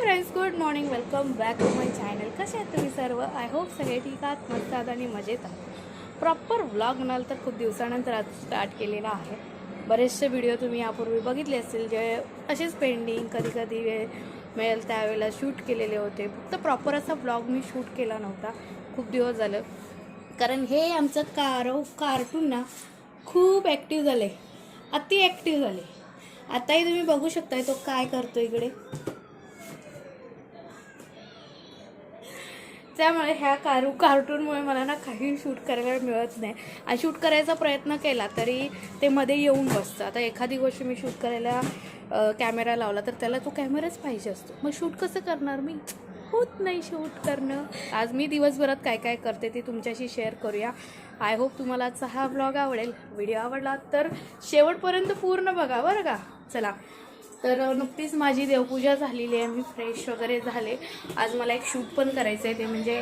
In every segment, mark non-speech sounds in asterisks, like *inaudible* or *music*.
Friends good morning welcome back to my channel कसे आहेत तुम्ही सर्व? आय होप सगळे ठीक आहात मस्त आहात आणि मजेत आहात. प्रॉपर व्लॉग म्हणाल तर खूप दिवसानंतर आज स्टार्ट केलेला आहे. बरेचसे व्हिडिओ तुम्ही यापूर्वी बघितले असतील जे असेच पेंडिंग कधी कधी वेळ मिळेल त्यावेळेला शूट केलेले होते. फक्त प्रॉपर असा व्लॉग मी शूट केला नव्हता. खूप दिवस झालं. कारण हे आमचं कारो कार्टून ना खूप ॲक्टिव्ह झाले अति ॲक्टिव्ह झाले आताही तुम्ही बघू शकताय तो काय करतो इकडे. त्यामुळे ह्या कारू कार्टूनमुळे मला ना काही शूट करायला मिळत नाही. आणि शूट करायचा प्रयत्न केला तरी ते मध्ये येऊन बसतं. आता एखादी गोष्ट मी शूट करायला कॅमेरा लावला तर त्याला तो कॅमेराच पाहिजे असतो. मग शूट कसं करणार मी? होत नाही शूट करणं. आज मी दिवसभरात काय काय करते ते तुमच्याशी शेअर करूया. आय होप तुम्हाला आजचा हा ब्लॉग आवडेल. व्हिडिओ आवडला तर शेवटपर्यंत पूर्ण बघा बरं का? चला. तर नुकतीच माझी देवपूजा झालेली आहे मी फ्रेश वगैरे झाले. आज मला एक शूट पण करायचं आहे ते म्हणजे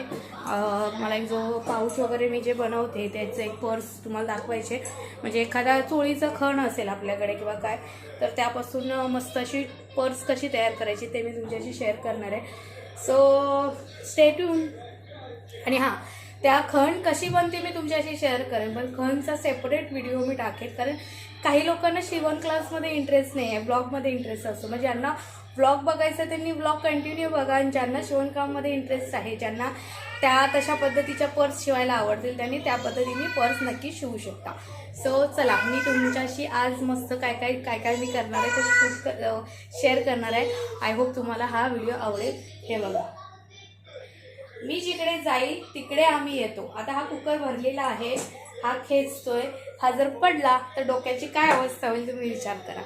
मला एक जो पाऊस वगैरे मी जे बनवते त्याचं एक पर्स तुम्हाला दाखवायचे. म्हणजे एखादा चोळीचं खण असेल आपल्याकडे किंवा काय तर त्यापासून मस्त अशी पर्स कशी तयार करायची ते मी तुमच्याशी शेअर करणार आहे. सो स्टेट्यून आणि हां त्या खण कशी बनते मी तुमच्याशी शेअर करेन पण खणचा सेपरेट व्हिडिओ मी टाकेन कारण काही लोकांना शिवण क्लासमध्ये इंटरेस्ट नाही आहे ब्लॉगमध्ये इंटरेस्ट असतो. मग ज्यांना ब्लॉग बघायचा त्यांनी ब्लॉग कंटिन्यू बघा. आणि ज्यांना शिवणकामामध्ये इंटरेस्ट आहे ज्यांना त्या तशा पद्धतीच्या पर्स शिवायला आवडतील त्यांनी त्या पद्धतीने पर्स नक्की शिवू शकता. सो चला मी तुमच्याशी आज मस्त काय काय काय काय मी करणार आहे ते शूट शेअर करणार आहे. आय होप तुम्हाला हा व्हिडिओ आवडेल. हे बघा. मी जिकडे जाईल तिकडे आम्ही येतो. आता हा कुकर भरलेला आहे. हा खेचतोय. हा जर पडला तर डोक्याची काय अवस्था होईल तुम्ही विचार करा.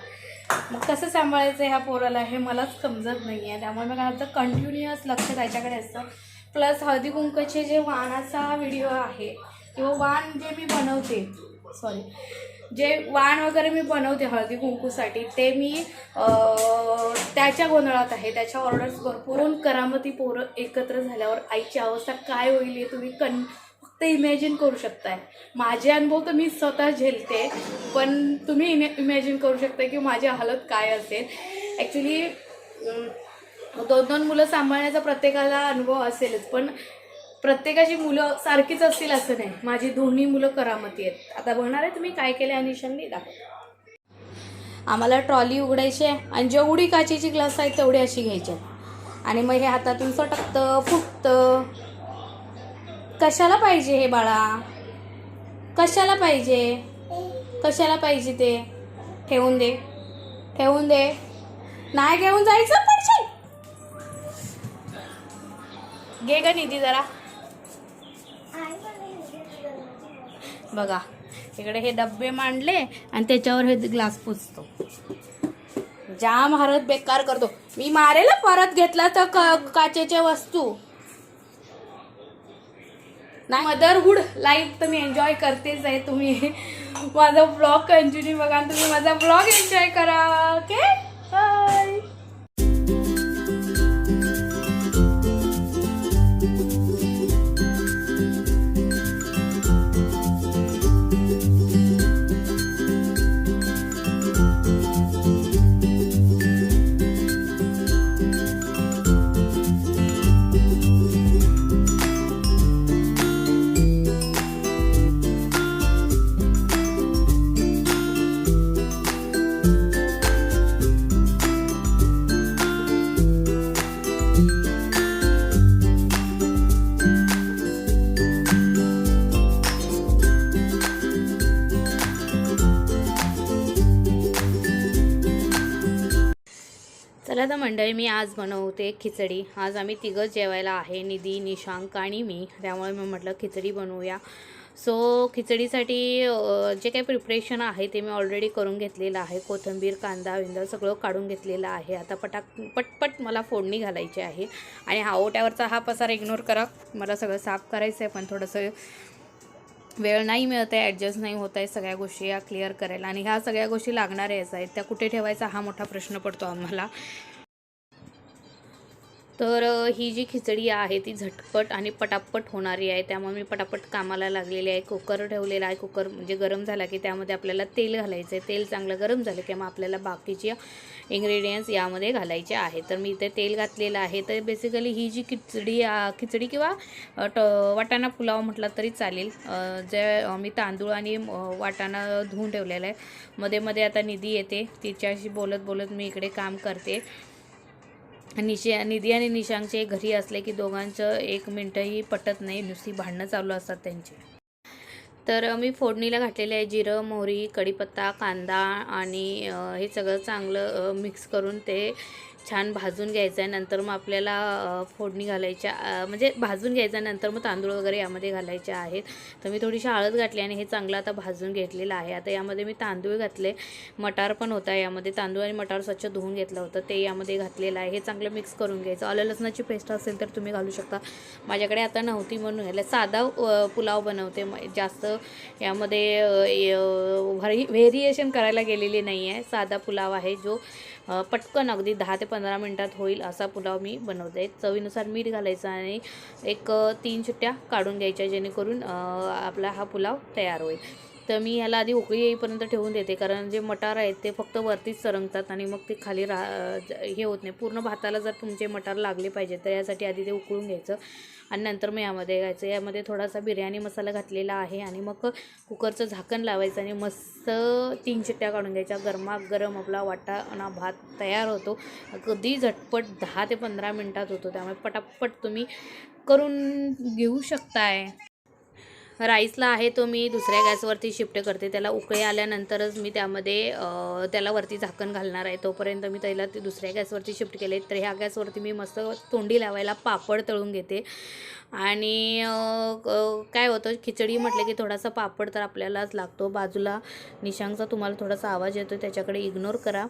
मग कसं सांभाळायचं ह्या पोराला हे मलाच समजत नाही आहे त्यामुळे मग आता कंटिन्युअस लक्ष त्याच्याकडे असतं. प्लस हळदीकुंकचे जे वाणाचा व्हिडिओ आहे किंवा वाण जे मी बनवते सॉरी जे वाण वगैरे मी बनवते हळदी कुंकूसाठी ते मी त्याच्या गोंधळात आहे. त्याच्या ऑर्डर्स भरपूर. करामती पोरं एकत्र झाल्यावर आईची अवस्था काय होईल हे तुम्ही कन फक्त इमॅजिन करू शकताय. माझे अनुभव तर मी स्वतः झेलते पण तुम्ही इमे इमॅजिन करू शकता की माझी हालत काय असेल. ॲक्च्युली दोन दोन मुलं सांभाळण्याचा प्रत्येकाला अनुभव असेलच पण प्रत्येकाची मुलं सारखीच असतील असं नाही. माझी दोन्ही मुलं करामती आहेत. आता बघणार आहे तुम्ही काय केलं अनिशांनी दाखव. आम्हाला ट्रॉली उघडायची आहे आणि जेवढी काचेची ग्लास आहेत तेवढी अशी घ्यायची आणि मग हे हातातून सटकतं फुटतं. कशाला पाहिजे हे बाळा? कशाला पाहिजे? कशाला पाहिजे ते? ठेवून दे. ठेवून दे. नाही घेऊन जायचं पडशील घे ग निधी जरा. बघा इकडे हे डब्बे मांडले आणि त्याच्यावर हे ग्लास पुसतो. जाम हरत बेकार करतो. मी मारेल परत घेतला तर क- काचेच्या वस्तू. मदरहुड लाईफ तर मी एन्जॉय करतेच आहे तुम्ही. माझा ब्लॉग कंटिन्यू बघा तुम्ही माझा ब्लॉग एन्जॉय करा. ओके मंडळी मी आज बनवते खिचडी. आज आम्ही तिघंच जेवायला आहे निधी निशांक आणि मी. त्यामुळे मी म्हटलं खिचडी बनवूया. सो खिचडीसाठी जे काही प्रिपरेशन आहे ते मी ऑलरेडी करून घेतलेलं आहे. कोथिंबीर कांदा विंदा सगळं काढून घेतलेलं आहे. आता पटाक पटपट मला फोडणी घालायची आहे. आणि हा ओट्यावरचा हा पसारा इग्नोर करा. मला सगळं साफ करायचं आहे पण थोडंसं वेळ नाही मिळत आहे ॲडजस्ट नाही होत आहे सगळ्या गोष्टी या क्लिअर करायला. आणि ह्या सगळ्या गोष्टी लागणाऱ्याच आहेत. त्या कुठे ठेवायचा हा मोठा प्रश्न पडतो आम्हाला. तर ही जी खिचडी आहे ती झटपट आणि पटापट होणारी आहे. त्यामुळे मी पटापट कामाला लागलेली आहे. कुकर ठेवलेला आहे. कुकर म्हणजे गरम झाला की त्यामध्ये आपल्याला तेल घालायचं आहे तेल चांगलं गरम झालं की मग आपल्याला बाकीचे इन्ग्रेडियंट्स यामध्ये घालायचे आहे तर मी इथे तेल घातलेलं आहे. तर बेसिकली ही जी खिचडी खिचडी किंवा ट वाटाणा पुलाव म्हटला तरी चालेल. जे मी तांदूळ आणि वाटाणा धुवून ठेवलेला आहे. मध्ये मध्ये आता निधी येते. तिच्याशी बोलत बोलत मी इकडे काम करते. निशा निधी आणि निशांकचे घरी असले की दोघांचं एक मिनटंही पटत नाही नुसती भांडणं चालू असतात त्यांची. तर मी फोडणीला घातलेले आहे जिरं मोहरी कढीपत्ता कांदा आणि हे सगळं चांगलं मिक्स करून ते छान भाजून घ्यायचं आहे नंतर मग आपल्याला फोडणी घालायच्या म्हणजे भाजून घ्यायचा नंतर मग तांदूळ वगैरे यामध्ये घालायचे आहेत. तर मी थोडीशी हळद घातली आणि हे चांगलं आता भाजून घेतलेलं आहे. आता यामध्ये मी तांदूळ घातले. मटार पण होता यामध्ये. तांदूळ आणि मटार स्वच्छ धुवून घेतलं होतं. ते यामध्ये घातलेलं आहे. हे चांगलं मिक्स करून घ्यायचं. आलं लसणाची पेस्ट असेल तर तुम्ही घालू शकता. माझ्याकडे आता नव्हती म्हणून ह्याला साधा पुलाव बनवते. जास्त यामध्ये व्हरी व्हेरिएशन करायला गेलेली नाही आहे साधा पुलाव आहे जो पटकन अगदी दहा ते पंधरा मिनटात होईल असा पुलाव मी बनवते. चवीनुसार मीठ घालायचं आणि एक तीन सुट्ट्या काढून घ्यायच्या जेणेकरून आपला हा पुलाव तयार होईल. तर मी ह्याला आधी उकळी येईपर्यंत ठेवून देते. कारण जे मटार आहेत ते फक्त वरतीच सरंगतात आणि मग ते खाली रा ज- हे होत नाही. पूर्ण भाताला जर तुमचे मटार लागले पाहिजे तर यासाठी आधी ते उकळून घ्यायचं आणि नंतर मग यामध्ये घ्यायचं यामध्ये थोडासा बिर्याणी मसाला घातलेला आहे आणि मग कुकरचं झाकण लावायचं आणि मस्त तीन चिट्ट्या काढून घ्यायच्या. गरमागरम आपला वाटाणा भात तयार होतो. कधी झटपट दहा ते पंधरा मिनटात होतो. त्यामुळे पटापट तुम्ही करून घेऊ शकताय. राईसला आहे तो मी दुसऱ्या गॅसवरती शिफ्ट करते. त्याला उकळे आल्यानंतरच मी त्यामध्ये त्याला वरती झाकण घालणार आहे. तोपर्यंत मी त्याला ते दुसऱ्या गॅसवरती शिफ्ट केले. तर ह्या गॅसवरती मी मस्त तोंडी लावायला पापड तळून घेते. आणि काय होतं खिचडी म्हटलं की थोडासा पापड तर आपल्यालाच लागतो. बाजूला निशांकचा तुम्हाला थोडासा आवाज येतो त्याच्याकडे इग्नोर करा.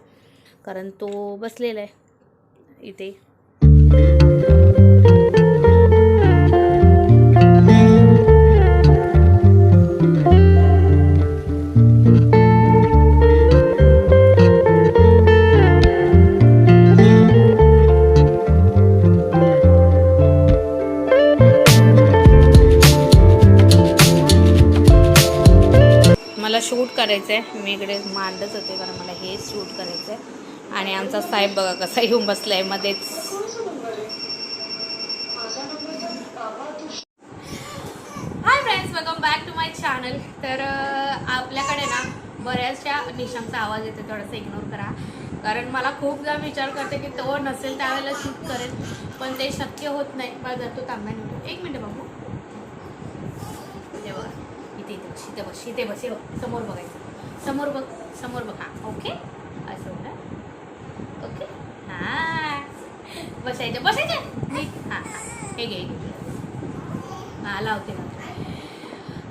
कारण तो बसलेला आहे. इथे. करायचं आहे मी इकडे मांडच होते कारण मला हे शूट करायचं आहे आणि आमचा साहेब बघा कसा येऊन बसला आहे मध्येच. Hi friends welcome back to my channel तर आपल्याकडे ना बऱ्याचशा निशांचा आवाज येतो थोडासा इग्नोर करा. कारण मला खूपदा विचार करते की तो नसेल त्यावेळेला शूट करेल. पण ते शक्य होत नाही. मला जर तो निवडून एक मिनटं बाबू. इथे इथे बस इथे बस बस हे बघ समोर बघायचं. समोर बघ समोर बघ. हां ओके असं ना ओके हां बसायचं बसायचं. हां हे. घे हां लावते ना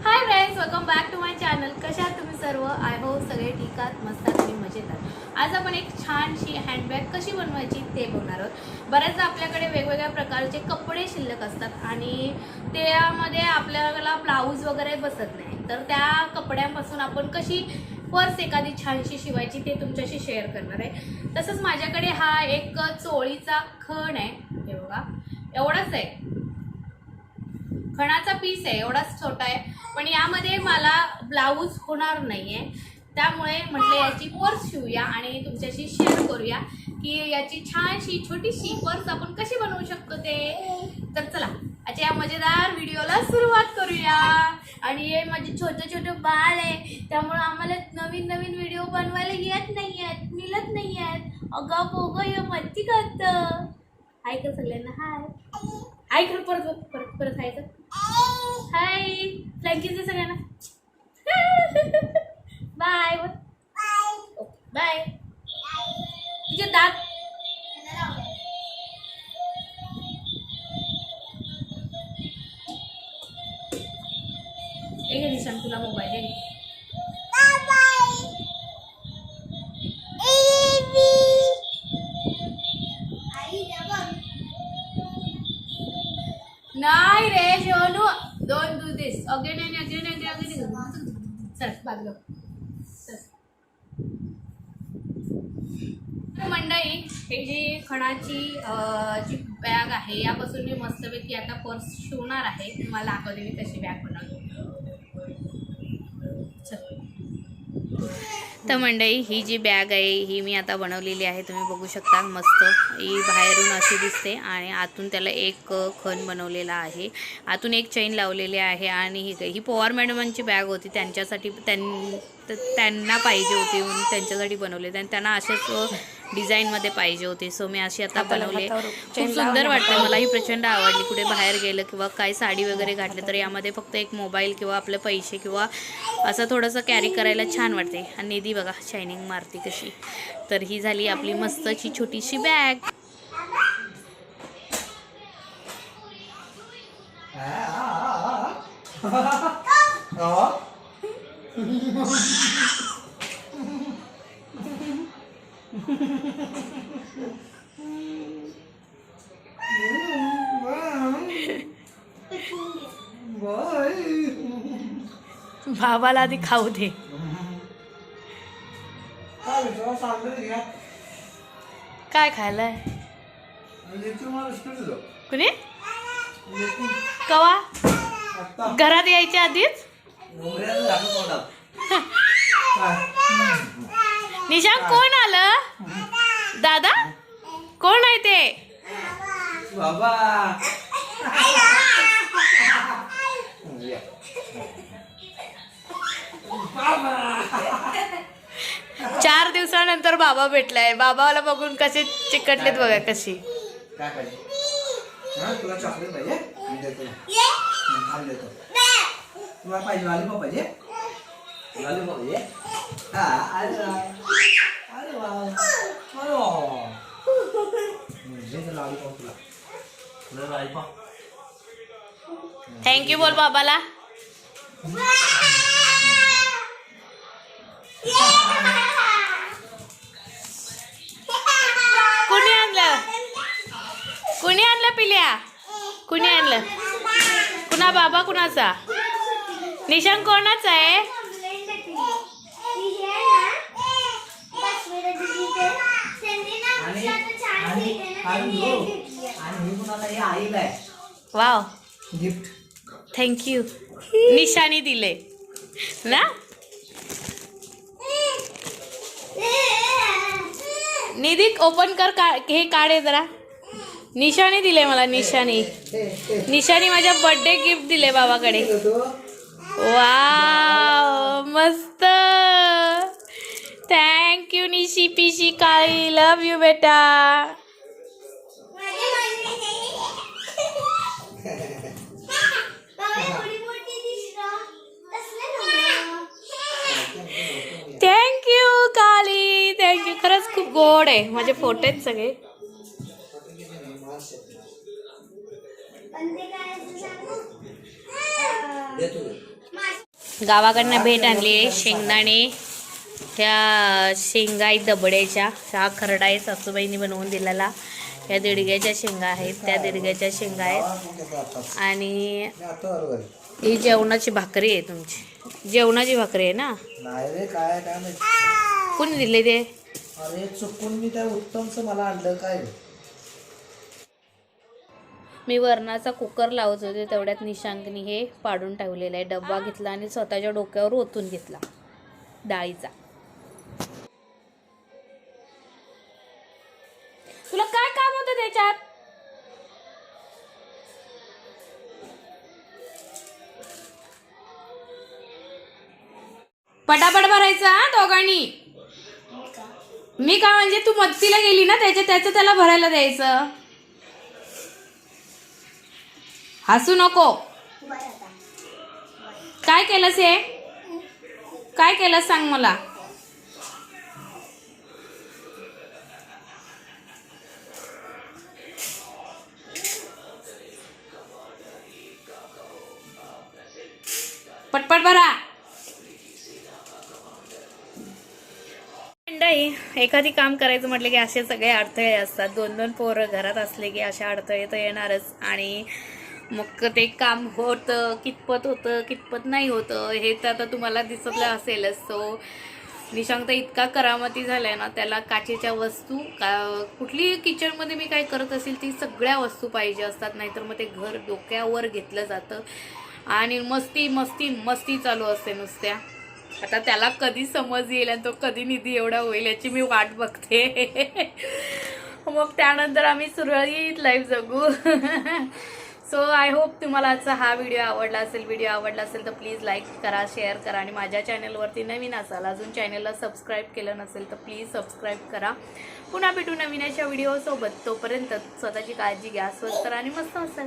hi friends welcome back to my channel कशा आहात तुम्ही सर्व? आय होप सगळे ठीक आहात मस्त आहात आणि मजेत आहात. आज आपण एक छानशी हँडबॅग कशी बनवायची ते बघणार आहोत. बऱ्याचदा आपल्याकडे वेगवेगळ्या प्रकारचे कपडे शिल्लक असतात आणि त्यामध्ये आपल्याला ब्लाऊज वगैरे बसत नाही. तर त्या कपड्यांपासून आपण कशी पर्स एखादी छानशी शिवायची ते तुमच्याशी शेअर करणार आहे. तसंच माझ्याकडे हा एक चोळीचा खण आहे. हे बघा. एवढाच आहे. खणाचा पीस आहे. एवढाच छोटा आहे. पण यामध्ये मला ब्लाऊज होणार नाही आहे त्यामुळे म्हटलं याची पर्स शिवूया आणि तुमच्याशी शेअर करूया की याची छानशी छोटीशी पर्स आपण कशी बनवू शकतो ते. तर चला. आजच्या या मजेदार व्हिडिओला सुरुवात करूया. आणि हे माझे छोटे छोटे बाळ आहे त्यामुळे आम्हाला नवीन नवीन व्हिडिओ बनवायला येत नाही आहेत मिळत नाही आहेत अगं पोगं हे मस्ती करतं. हाय कर सगळ्यांना? हाय. हाय कर परत परत परत hi hi. Again and again and again चल बाजूला. चल. मंडळी हे जी खणाची जी बॅग आहे यापासून मी मस्तपैकी आता पर्स शिवणार आहे. तुम्हाला दाखवते मी कशी बॅग बनवली चल. तर मंडळी ही जी बॅग आहे ही मी आता बनवलेली आहे. तुम्ही बघू शकता मस्त. ही बाहेरून अशी दिसते आणि आतून त्याला एक खण बनवलेला आहे. आतून एक चैन लावलेली आहे आणि ही ही पवार मॅडमांची बॅग होती. त्यांच्यासाठी त्यां त्यांना पाहिजे होती म्हणून त्यांच्यासाठी बनवले आणि त्यांना असेच डिझाईनमध्ये पाहिजे होते. सो मी अशी आता बनवले. खूप सुंदर वाटते मला ही प्रचंड आवडली. कुठे बाहेर गेलं किंवा काय साडी वगैरे घातली तर यामध्ये फक्त एक मोबाईल किंवा आपले पैसे किंवा असं थोडंसं कॅरी करायला छान वाटते. आणि निधी बघा शायनिंग मारते कशी. तर ही झाली आपली मस्तची छोटीशी बॅग *laughs* *laughs* भावाला आधी खाऊ दे. काय खायलाय? कुणी? कवा? घरात यायच्या आधीच? *laughs* निशांक कोण आलं? दादा? कोण आहे ते? बाबा. चार दिवसानंतर बाबा भेटलाय. बाबाला बघून कसे चिकटलेत बघा कशी. काय पाहिजे? हा तुला चॉकलेट पाहिजे? मी देतो. खाली देतो. तुला पाहिजे लॉलीपॉप पाहिजे? लॉलीपॉप पाहिजे? हा अरे वा. अरे वा तुला. तुला थँक्यू बोल बाबाला. कुणी आणलं? कुणी आणलं पिल्या? कुणी आणलं? कुणा बाबा कुणाचा? निशांक कोणाचा आहे? हो. आणि हे कुणाला हे आईला आहे. वाव. गिफ्ट थँक्यू निशाने दिले. ना? निधी ओपन कर का हे काढे जरा. निशाने दिले मला निशाने निशाने माझ्या बर्थडे गिफ्ट दिले बाबाकडे. वाव मस्त. थँक्यू निशी पिशी काळी. लव यू बेटा थँक्यू काली थँक्यू खरंच खूप गोड आहे. माझे फोटो आहेत सगळे. गावाकडनं भेट आणली आहे शेंगदाणे. त्या शेंगा आहेत दबड्याच्या हा खरडा आहे सासूबाईंनी बनवून दिलेला. ह्या दिडग्याच्या शेंगा आहेत त्या दिडग्याच्या शेंगा आहेत. आणि ही जेवणाची भाकरी आहे तुमची. जेवणाची भाकरी आहे ना? कोणी दिले ते? अरे चुकून मी त्या उत्तमचं मला आणलं काय? मी वरणाचा कुकर लावत होते तेवढ्यात निशांकनी हे पाडून ठेवलेलं आहे. डब्बा घेतला आणि स्वतःच्या डोक्यावर ओतून घेतला. डाळीचा. तुला काय काम होतं त्याच्यात? पटापट भरायचा दोघांनी. मी का म्हणजे तू मदतीला गेली ना त्याच्या त्याचं त्याला भरायला द्यायचं. हसू नको. काय केलंस हे? काय केलं सांग मला. पटपट भरा. मंडळी एखादी काम करायचं म्हटलं की असे सगळे अडथळे असतात. दोन दोन पोरं घरात असले की अशा अडथळे तर येणारच. आणि मग ते काम होतं कितपत होतं कितपत नाही होतं हे तर आता तुम्हाला दिसतलं असेलच. सो निशांक तर इतका करामती झालाय ना त्याला काचेच्या वस्तू का कुठलीही किचनमध्ये मी काय करत असेल ती सगळ्या वस्तू पाहिजे असतात. नाहीतर मग ते घर डोक्यावर घेतलं जातं. आणि मस्ती मस्ती मस्ती चालू असते नुसत्या. आता त्याला कधी समज येईल आणि तो कधी निधी एवढा होईल याची मी वाट बघते. मग त्यानंतर आम्ही सुरळीत लाईफ जगू. सो आय होप तुम्हाला आजचा हा व्हिडिओ आवडला असेल व्हिडिओ आवडला असेल तर प्लीज लाईक करा शेअर करा आणि माझ्या चॅनलवरती नवीन असाल अजून चॅनलला सबस्क्राईब केलं नसेल तर प्लीज सबस्क्राईब करा. पुन्हा भेटू नवीन अशा व्हिडिओसोबत तोपर्यंत स्वतःची काळजी घ्या स्वस्त करा आणि मस्त मस्त